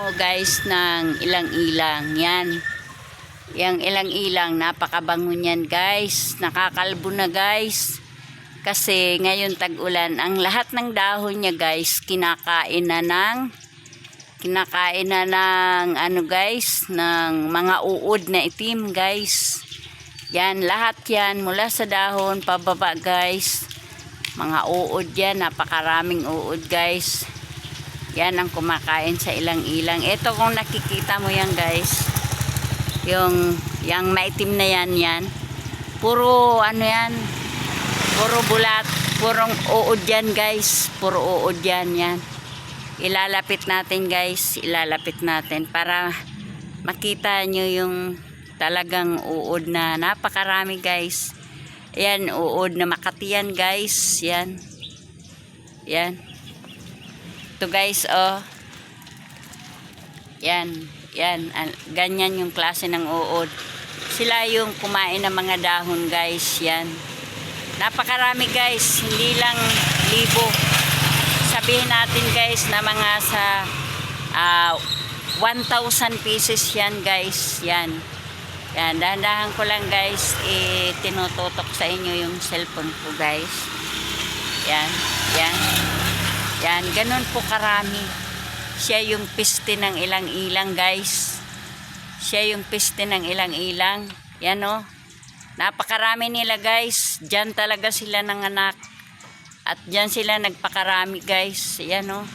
Oh, guys ng ilang-ilang. Yan. Yang ilang-ilang. Napakabango niyan guys. Nakakalbo na guys. Kasi ngayon tag-ulan. Ang lahat ng dahon niya guys, kinakain na ng kinakain na ng ano guys, ng mga uod na itim guys. Yan, lahat yan mula sa dahon pababa guys. Mga uod yan, napakaraming uod guys. Yan ang kumakain sa ilang-ilang. Ito kung nakikita mo yan guys. Yung, yung maitim na yan yan. Puro ano yan. Puro bulat. Purong uod yan guys. Puro uod yan yan. Ilalapit natin guys. Ilalapit natin para makita nyo yung talagang uod na napakarami guys. Yan, uod na Makati yan guys. Yan. Yan. Ito guys, oh. Yan, yan. An- Ganyan yung klase ng uod. Sila yung kumain ng mga dahon guys, yan. Napakarami guys, hindi lang libo. Sabihin natin guys na mga sa ah, 1,000 pieces yan guys, yan. Yan, dahan-dahan ko lang guys, eh, tinututok sa inyo yung cellphone ko guys. Yan, yan. Yan, ganun po karami. Siya yung piste ng ilang-ilang, guys. Siya yung piste ng ilang-ilang. Yan, oh. Napakarami nila, guys. Diyan talaga sila nanganak. At diyan sila nagpakarami, guys. Yan, oh.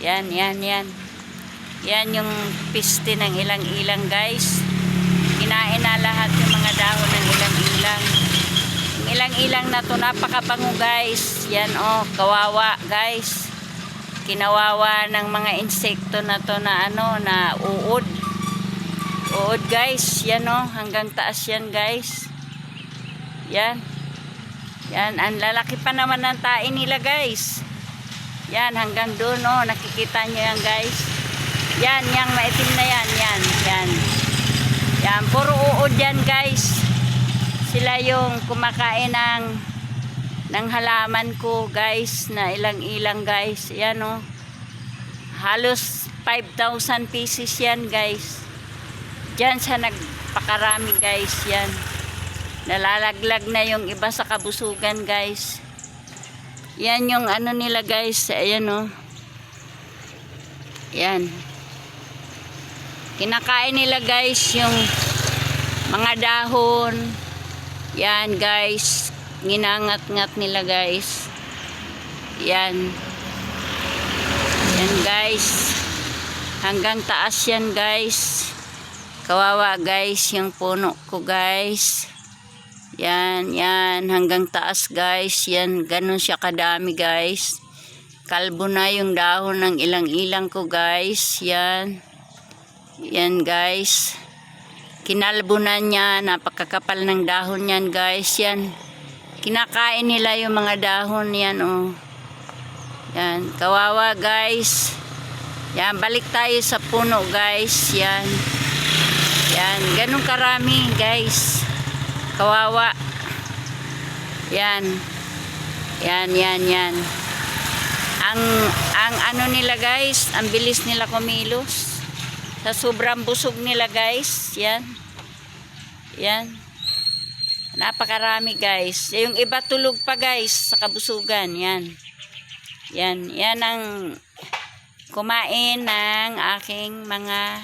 Yan, yan, yan. Yan yung piste ng ilang-ilang, guys. Kinain na lahat yung mga dahon ng ilang-ilang. Ilang-ilang na to, napakabango guys. Yan oh, kawawa guys. Kinawawa ng mga insekto na to na ano, na uod. Uod guys, yan oh, hanggang taas yan guys. Yan. Yan, ang lalaki pa naman ng tae nila guys. Yan, hanggang doon oh, nakikita nyo yan guys. Yan, yung maitim na yan, yan, yan. Yan, puro uod yan guys sila yung kumakain ng ng halaman ko guys na ilang ilang guys. Yan o halos 5,000 pieces yan guys. Dyan sa nagpakarami guys yan. Nalalaglag na yung iba sa kabusugan guys. Yan yung ano nila guys. Ayan o yan. Kinakain nila guys yung mga dahon yan guys. Ginangat-ngat nila guys. Yan. Yan guys. Hanggang taas yan guys. Kawawa guys yung puno ko guys. Yan, yan. Hanggang taas guys. Yan, ganun siya kadami guys. Kalbo na yung dahon ng ilang-ilang ko guys. Yan. Yan guys. Kinalbo na niya, napakakapal ng dahon yan guys, yan. Kinakain nila yung mga dahon yan, oh. Yan, kawawa guys. Yan, balik tayo sa puno guys, yan. Yan, ganun karami guys. Kawawa. Yan. Yan, yan, yan. Ang, ang ano nila guys, ang bilis nila kumilos. Sa sobrang busog nila guys. Yan. Yan. Napakarami guys. Yung iba tulog pa guys sa kabusugan. Yan. Yan. Yan ang kumain ng aking mga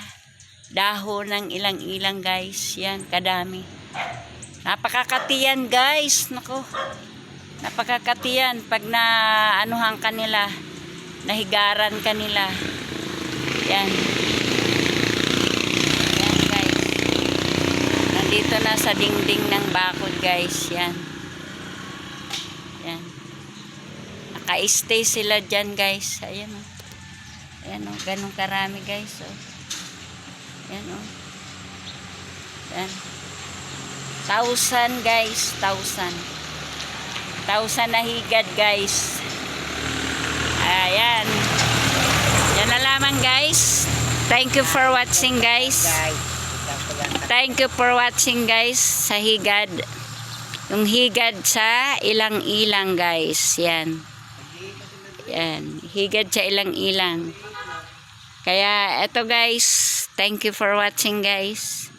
dahon ng ilang-ilang guys. Yan. Kadami. Napakakatiyan guys. Nako. Napakakatiyan. Pag na anuhan kanila, nahigaran kanila. Yan. Yan guys. Nandito na sa dingding ng bakod guys. Yan. Yan. Naka-stay sila dyan guys. Ayan o. Ayan o. Ganun karami guys. O. Yan o. Yan. Thousand guys. Thousand. Thousand na higad guys. Ayan. Yan na lamang guys. Thank you for watching guys. Thank you for watching guys sa higad. Yung higad sa ilang-ilang guys. Yan. Yan. Higad sa ilang-ilang. Kaya eto guys, thank you for watching guys.